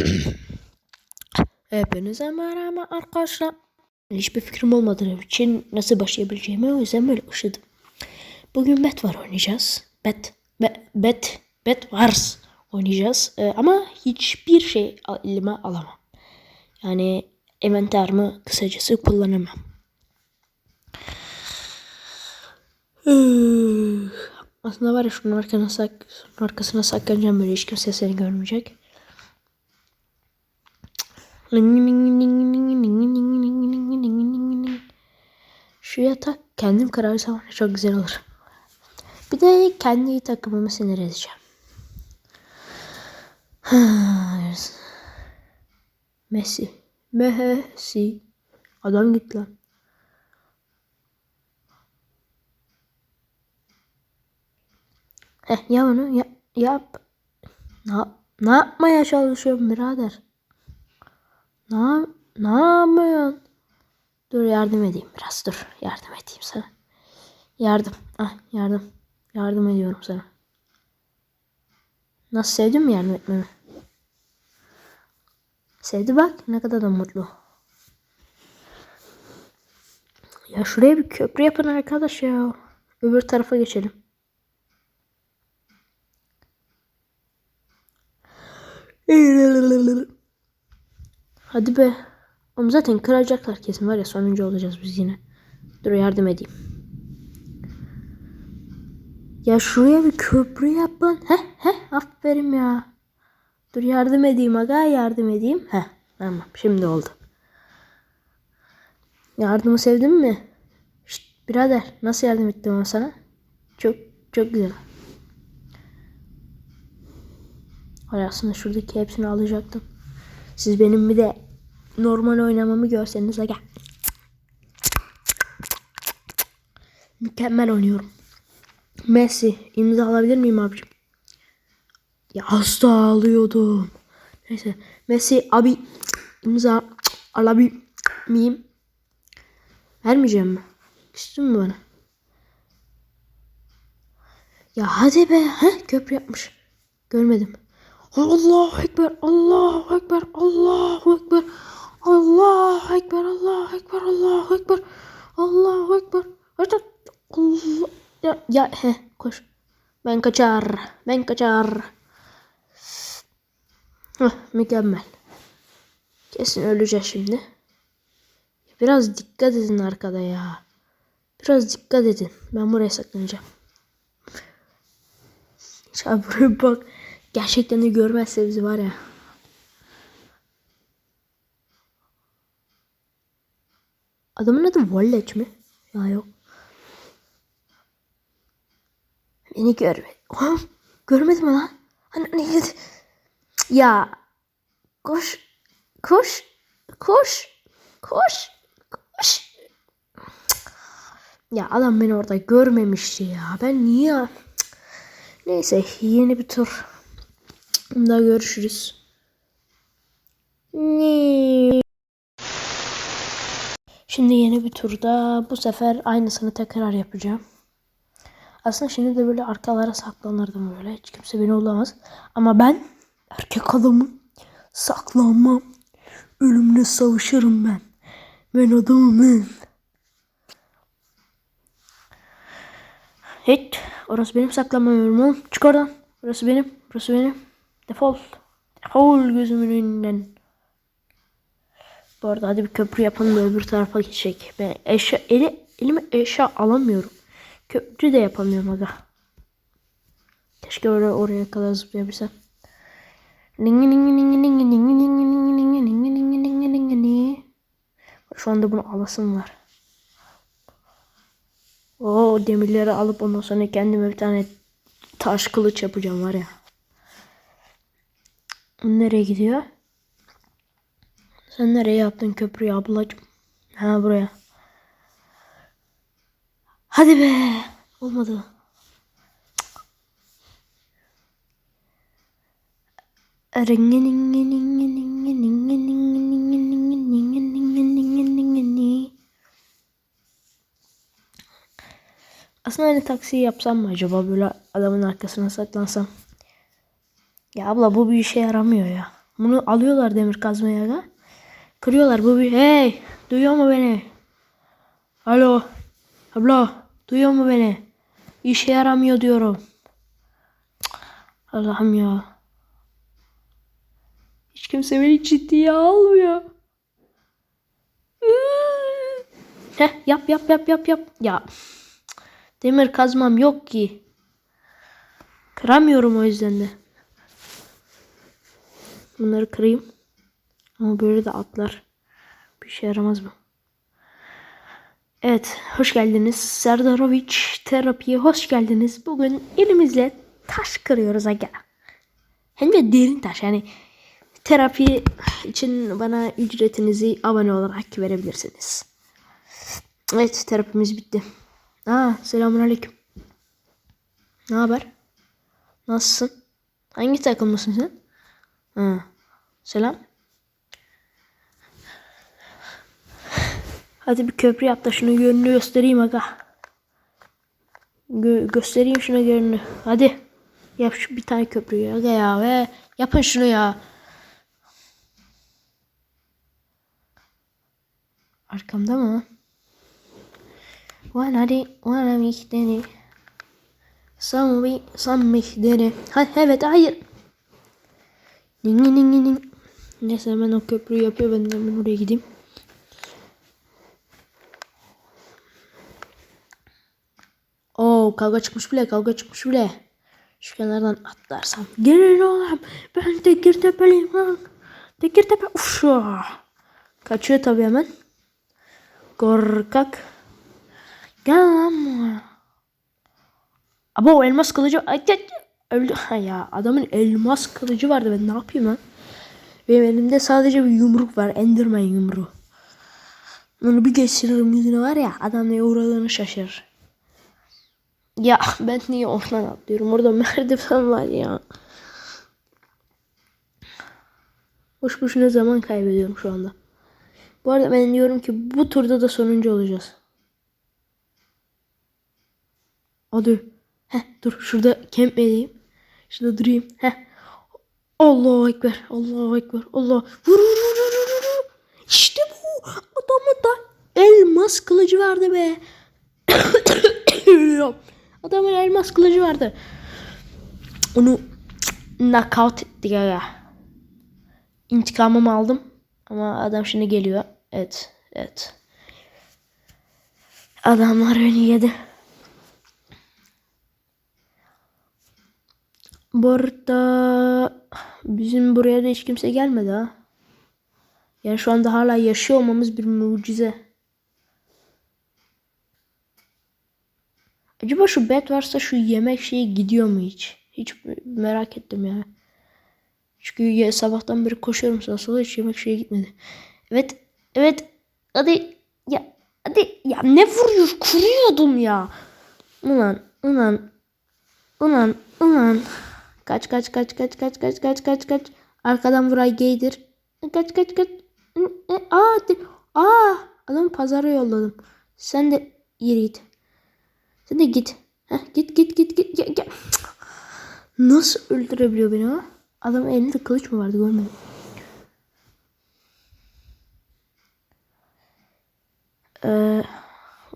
Hepinize merhaba arkadaşlar. Hiçbir fikrim olmadığı için nasıl başlayabileceğimi o yüzden böyle ışıdım. Bugün Bet var oynayacağız. Bet, bet, bet, bet Wars oynayacağız. Ee, ama hiçbir şey elime alamam. Yani envanterimi kısacası kullanamam. Aslında var ya şunun arkasına, sak, şunun arkasına saklanacağım böyle hiç kimse seni görmeyecek. Şu yatak kendim kararsam çok güzel olur. Bir de kendi takımımı sinir edeceğim. Messi. Messi. Adam git lan. Heh, ya onu ya, yap. Ne, ne yapmaya çalışıyorum birader? Ne, yapıyorsun? Dur yardım edeyim biraz dur. Yardım edeyim sana. Yardım. Ah yardım. Yardım ediyorum sana. Nasıl sevdin mi yardım etmemi? Sevdi bak ne kadar da mutlu. Ya şuraya bir köprü yapın arkadaş ya. Öbür tarafa geçelim. Hadi be. Oğlum zaten kıracaklar kesin var ya sonuncu olacağız biz yine. Dur yardım edeyim. Ya şuraya bir köprü yapın. Heh heh aferin ya. Dur yardım edeyim aga yardım edeyim. Heh tamam şimdi oldu. Yardımı sevdin mi? Şşt, birader nasıl yardım ettim ama sana? Çok çok güzel. Hayır aslında şuradaki hepsini alacaktım. Siz benim bir de normal oynamamı görseniz aga. Mükemmel oynuyorum. Messi imza alabilir miyim abicim? Ya hasta alıyordum. Neyse Messi abi imza alabilir miyim? Vermeyeceğim mi? Küstün mü bana? Ya hadi be. Heh, köprü yapmış. Görmedim. Allahu Ekber, Allahu Ekber, Allahu Ekber, Allahu Ekber, Allahu Ekber, Allahu Ekber, Allahu Ekber. Hadi Allah. Ya, ya he koş. Ben kaçar, ben kaçar. Heh, mükemmel. Kesin öleceğiz şimdi. Biraz dikkat edin arkada ya. Biraz dikkat edin. Ben buraya saklanacağım. Ya buraya bak. Gerçekten de görmezse bizi var ya. Adamın adı Wallet mi? Ya yok. Beni görmedi. Oha, görmedi mi lan? Hani ne Ya koş koş koş koş koş. Ya adam beni orada görmemişti ya. Ben niye? Neyse yeni bir tur. Bunda görüşürüz. Şimdi yeni bir turda bu sefer aynısını tekrar yapacağım. Aslında şimdi de böyle arkalara saklanırdım böyle. Hiç kimse beni bulamaz. Ama ben erkek adamım. Saklanmam. Ölümle savaşırım ben. Ben adamım. Hiç. Orası benim saklanmıyorum oğlum. Çık oradan. Burası benim. Burası benim. Defol. Defol gözümün önünden. Bu arada hadi bir köprü yapalım da öbür tarafa geçecek. Ben eşya, eli, elime eşya alamıyorum. Köprü de yapamıyorum aga. Keşke oraya, oraya kadar zıplayabilsem. Şu anda bunu alasım var. O demirleri alıp ondan sonra kendime bir tane taş kılıç yapacağım var ya. Nereye gidiyor? Sen nereye yaptın köprüyü ablacığım? Ha buraya. Hadi be. Olmadı. Aslında hani taksi yapsam mı acaba böyle adamın arkasına saklansam? Ya abla bu bir işe yaramıyor ya. Bunu alıyorlar demir kazmaya aga. Kırıyorlar bu bir hey duyuyor mu beni? Alo abla duyuyor mu beni? İşe yaramıyor diyorum. Allah'ım ya. Hiç kimse beni ciddiye almıyor. Heh, yap yap yap yap yap. Ya demir kazmam yok ki. Kıramıyorum o yüzden de. Bunları kırayım. Ama böyle de atlar. Bir şey yaramaz bu. Evet, hoş geldiniz. Serdaroviç terapiye hoş geldiniz. Bugün elimizle taş kırıyoruz aga. Hem de derin taş. Yani terapi için bana ücretinizi abone olarak verebilirsiniz. Evet, terapimiz bitti. Aa, selamun aleyküm. Ne haber? Nasılsın? Hangi takımlısın sen? Ha. Selam. Hadi bir köprü yap da şunu yönünü göstereyim aga. Gö- göstereyim şuna yönünü. Hadi. Yap şu bir tane köprüyü aga ya ve yapın şunu ya. Arkamda mı? Wanna di, wanna mich deni. Sammi, sammi deni. Ha, evet, hayır. Ding ding ding. Neyse hemen o köprüyü yapıyor. Ben de hemen oraya gideyim. Oo kavga çıkmış bile kavga çıkmış bile. Şu kenardan atlarsam. Gelin oğlum. Ben Tekirtepeliyim lan. Tekirtepe. Uf. Kaçıyor tabii hemen. Korkak. Gel lan. Abo elmas kılıcı. Ay, ay. Öldü. Ya adamın elmas kılıcı vardı ben ne yapayım lan? Benim elimde sadece bir yumruk var. Enderman yumruğu. Onu bir geçiririm yüzüne var ya adam neye uğradığını şaşırır. Ya ben niye oradan atlıyorum? Orada merdiven var ya. Boş boşuna zaman kaybediyorum şu anda. Bu arada ben diyorum ki bu turda da sonuncu olacağız. Hadi. Heh dur şurada camp edeyim. Şurada durayım. Heh. Allahu Ekber. Allahu Ekber. Allah. Vur vur vur vur vur. İşte bu. Adamın da elmas kılıcı vardı be. Adamın elmas kılıcı vardı. Onu knockout ettik ya. İntikamımı aldım. Ama adam şimdi geliyor. Evet. Evet. Adamlar beni yedi. Bu arada bizim buraya da hiç kimse gelmedi ha. Yani şu anda hala yaşıyor olmamız bir mucize. Acaba şu bet varsa şu yemek şeyi gidiyor mu hiç? Hiç merak ettim ya. Çünkü ya, sabahtan beri koşuyorum sağa sola hiç yemek şeye gitmedi. Evet. Evet. Hadi. Ya. Hadi. Ya ne vuruyor? Kuruyordum ya. Ulan. Ulan. Ulan. Ulan. Kaç kaç kaç kaç kaç kaç kaç kaç kaç. Arkadan vuray geydir. Kaç kaç kaç. E, Aa, aa, adamı pazara yolladım. Sen de yürü git. Sen de git. Heh, git git git git. Ya, ya. Nasıl öldürebiliyor beni ha? Adamın elinde kılıç mı vardı görmedim. Ee,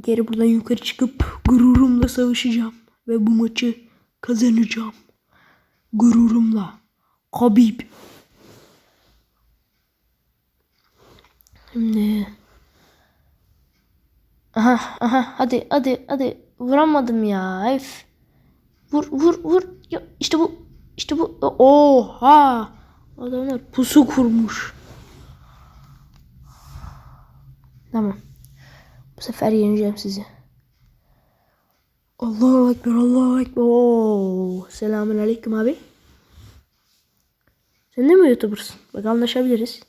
geri buradan yukarı çıkıp gururumla savaşacağım. Ve bu maçı kazanacağım. Gururumla. Habib. Şimdi. Aha aha hadi hadi hadi vuramadım ya. Üf. Vur vur vur. Ya, işte bu işte bu. Oha. Adamlar pusu kurmuş. Tamam. Bu sefer yeneceğim sizi. Allahu Ekber, Allahu Ekber. Oo. Selamun Aleyküm abi. Sen de mi YouTuber'sın? Bak anlaşabiliriz.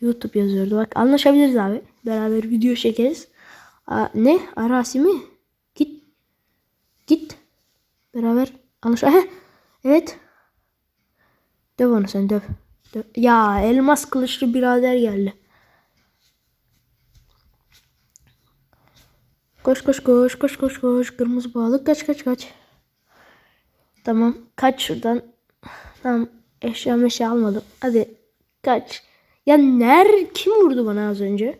YouTube yazıyordu. Bak anlaşabiliriz abi. Beraber video çekeriz. Aa, ne? Arasi mi? Git. Git. Beraber anlaş. Heh. Evet. Döv onu sen döv. döv. Ya elmas kılıçlı birader geldi. Koş koş koş koş koş koş. Kırmızı balık kaç kaç kaç. Tamam. Kaç şuradan. Tamam. Eşya meşya almadım. Hadi Kaç. Ya ner kim vurdu bana az önce?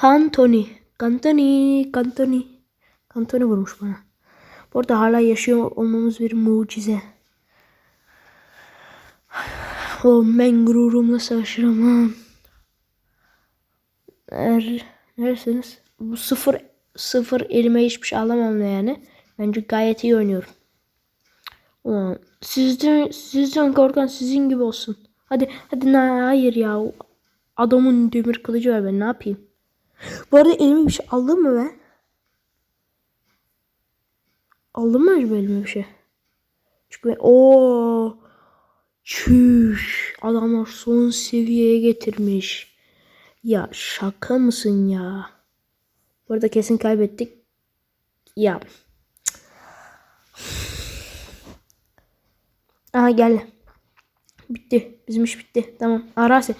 Cantoni. Cantoni. Cantoni. Cantoni vurmuş bana. Bu arada hala yaşıyor olmamız bir mucize. O ben gururumla savaşırım. Er, neresiniz? Bu sıfır sıfır elime hiçbir şey alamam yani. Bence gayet iyi oynuyorum. Ulan sizden sizden korkan sizin gibi olsun. Hadi hadi hayır ya. Adamın demir kılıcı var ben ne yapayım? Bu arada elime bir şey aldım mı ben? Aldım mı acaba elime bir şey? Çünkü ben o çüş adamlar son seviyeye getirmiş. Ya şaka mısın ya? Bu arada kesin kaybettik. Ya. Aha gel. Bitti. Bizim iş bitti. Tamam. Arası.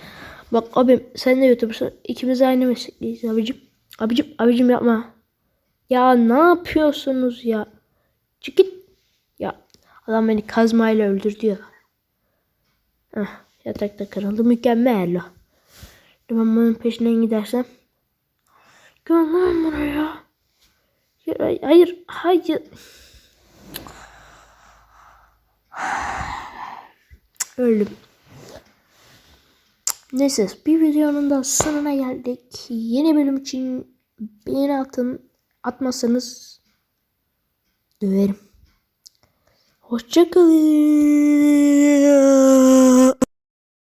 Bak abim sen de YouTuber'sın. İkimiz aynı meslekteyiz abicim. Abicim abicim yapma. Ya ne yapıyorsunuz ya? Çık git. Ya adam beni kazmayla öldürdü ya. Heh, yatakta kırıldı. Mükemmel. Ben bunun peşinden gidersem. Gel lan buraya. Hayır, hayır, hayır. Öldüm. Neyse bir videonun da sonuna geldik. Yeni bölüm için beğeni atın. Atmazsanız döverim. Hoşçakalın.